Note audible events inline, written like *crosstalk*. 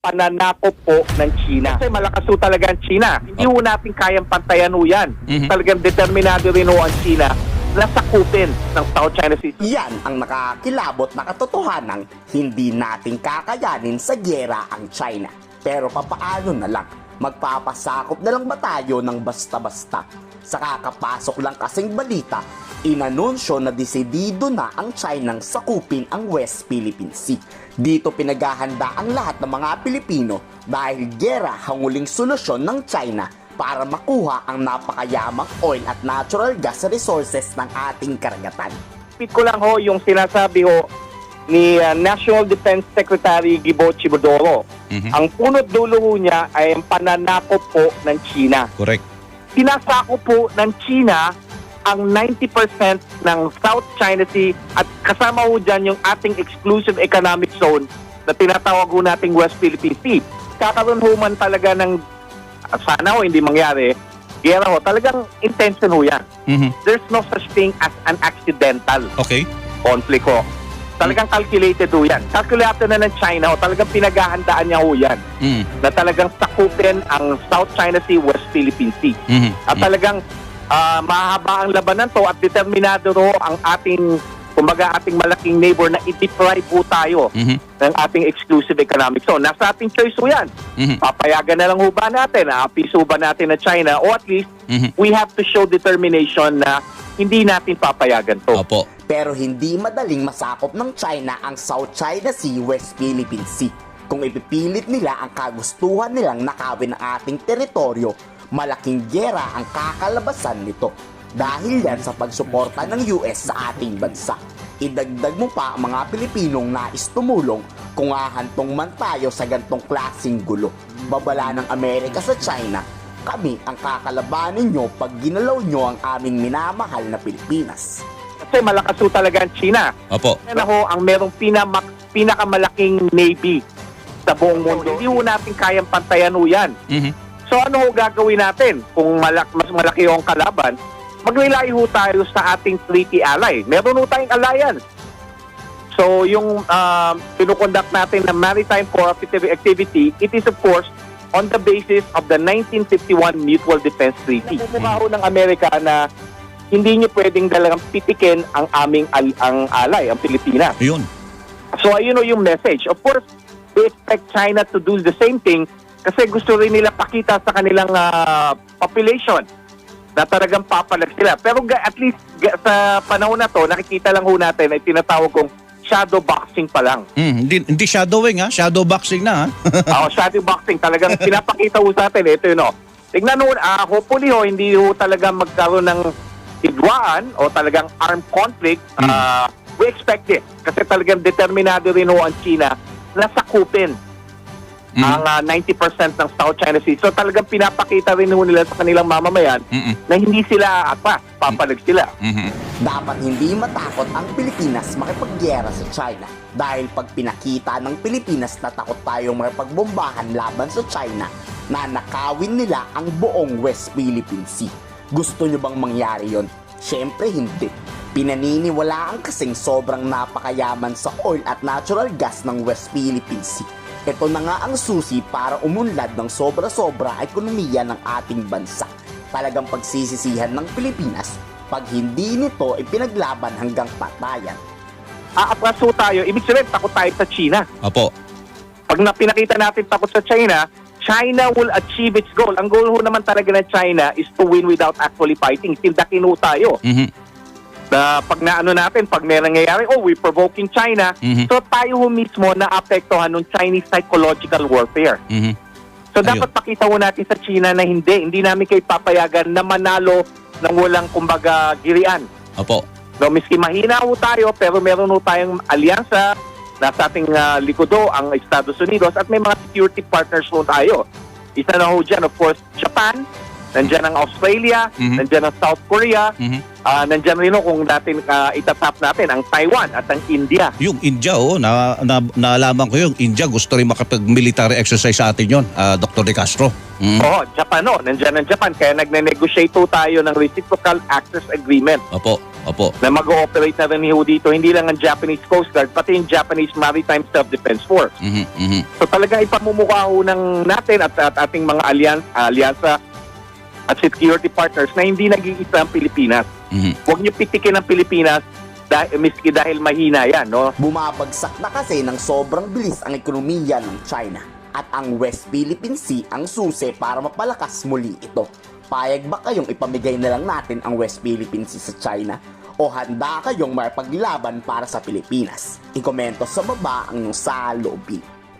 pananakop po ng China. Kasi malakas po talaga ang China. Hindi po natin kayang pantayan po yan. Mhm. Talagang determinado rin po ang China na sakupin ng South China Sea. Yan ang nakakilabot na katotohanang hindi natin kakayanin sa gyera ang China. Pero papaano na lang? Magpapasakop na lang ba tayo ng basta-basta? Sa kakapasok lang kasing balita, inanunsyo na desidido na ang China sakupin ang West Philippine Sea. Dito pinaghahanda ang lahat ng mga Pilipino dahil gyera hanguling solusyon ng China para makuha ang napakayamang oil at natural gas resources ng ating karagatan. Repeat ko lang ho yung sinasabi ho ni uh, National Defense Secretary Gibo Chibodoro. Mhm. Ang punot dulo ho niya ay ang pananakop po ng China. Correct. Sinasako po ng China ang 90% ng South China Sea at kasama ho dyan yung ating exclusive economic zone na tinatawag ho nating West Philippine Sea. Kakaroon ho man talaga ng, ah, sana ho hindi mangyari, gera ho, talagang intention ho yan. Mhm. There's no such thing as an accidental Okay. conflict ho. Talagang calculated ho yan. Calculated na ng China ho, talagang pinaghahandaan niya ho yan Mhm. na talagang sakupin ang South China Sea, West Philippine Sea. Mhm. At talagang ah, mahaba ang labanan to at determinado ro ang ating kumbaga ating malaking neighbor na i-deprive po tayo Mhm. ng ating exclusive economic zone. Nasa ating choice ho yan. Mhm. Papayagan na lang ho ba natin, aapiso ba natin na China o at least Mhm. we have to show determination na hindi natin papayagan to. Opo. Pero hindi madaling masakop ng China ang South China Sea, West Philippine Sea. Kung ipipilit nila ang kagustuhan nilang nakawin ng ating teritoryo, malaking gyera ang kakalabasan nito. Dahil yan sa pagsuporta ng US sa ating bansa. Idagdag mo pa ang mga Pilipinong nais tumulong kung ahantong man tayo sa gantong klasing gulo. Babala ng Amerika sa China, kami ang kakalabanin nyo pag ginalaw nyo ang aming minamahal na Pilipinas. Kasi malakas ho talaga ang China. Opo. Yan ho ang merong pinamak, pinakamalaking navy sa buong mundo. Hindi ho natin kayang pantayan ho yan. Mhm. So ano ho gagawin natin kung malak mas malaki ho ang kalaban? Mag-rely ho tayo sa ating treaty ally. Meron ho tayong alliance. So yung um, pinukonduct natin na maritime cooperative activity, it is of course on the basis of the 1951 Mutual Defense Treaty. Namumukha ho ng Amerika na hindi niyo pwedeng dalang pitikin ang aming al- ang alay, ang Pilipinas. Yun. So ayun o yung message. Of course, they expect China to do the same thing kasi gusto rin nila pakita sa kanilang ah, population na talagang papalag sila. Pero ga- at least ga- sa panahon na to, nakikita lang ho natin ay tinatawag kong shadow boxing pa lang. Mm, hindi, hindi shadowing ha. Shadow boxing na ha. *laughs* Oo, shadow boxing talagang pinapakita ho sa atin. Ito yun o. Tignan ho, ah, hopefully ho, hindi ho talaga magkaroon ng hidwaan o talagang armed conflict. Ah, we expect it. Kasi talagang determinado rin ho ang China na sakupin Mhm. ang ah, 90% ng South China Sea. So talagang pinapakita rin ho nila sa kanilang mamamayan Mhm. na hindi sila atras, papalag sila. Mhm. Dapat hindi matakot ang Pilipinas makipagyera sa China dahil pag pinakita ng Pilipinas na takot tayong makipagbombahan laban sa China, na nakawin nila ang buong West Philippine Sea. Gusto nyo bang mangyari yon? Siyempre hindi. Pinaniniwalaan kasing sobrang napakayaman sa oil at natural gas ng West Philippine Sea. Ito na nga ang susi para umunlad ng sobra-sobra ekonomiya ng ating bansa. Talagang pagsisisihan ng Pilipinas pag hindi nito ipinaglaban hanggang patayan. Aatras ho tayo, ibig sabihin takot tayo sa China. Opo. pag na pinakita natin takot sa China, China will achieve its goal. Ang goal ho naman talaga ng China is to win without actually fighting. Tindakin ho tayo. Mhm. Na pag naano natin, pag may nangyayari, oh, we provoking China. Mhm. So tayo ho mismo na apektuhan ng Chinese psychological warfare. Mhm. So Ayun. dapat pakita ho natin sa China na hindi, hindi namin kayo papayagan na manalo ng walang kumbaga girian. Opo. No, miski mahina ho tayo, pero meron ho tayong alyansa nasa ating ah, likodo ang Estados Unidos at may mga security partners ho tayo. Isa na ho dyan, of course, Japan, nandyan ang Australia, Mhm. nandyan ang South Korea, Mhm. ah, nandyan rin ho kung natin ah, itatap natin ang Taiwan at ang India. Yung India, oh, na, na, naalaman ko yung India gusto rin makapag-military exercise sa atin yun, ah, Dr. De Castro. Mhm. Oo, Japan ho, nandyan ang Japan, kaya nagne-negotiate tayo ng reciprocal access agreement. Opo. Opo. na mag-ooperate na rin ho dito, hindi lang ang Japanese Coast Guard, pati yung Japanese Maritime Self-Defense Force. Mhm, mhm. So talagang ipamumukha ho ng natin at, at ating mga alyan, alyansa at security partners na hindi nag-iisa ang Pilipinas. Mhm. Huwag niyo pitikin ang Pilipinas dahil, miski dahil mahina yan, no? Bumabagsak na kasi ng sobrang bilis ang ekonomiya ng China at ang West Philippine Sea ang susi para mapalakas muli ito. Payag ba kayong ipamigay na lang natin ang West Philippine Sea sa China? O handa kayong marpaglaban para sa Pilipinas? Ikomento sa baba ang iyong saloobin.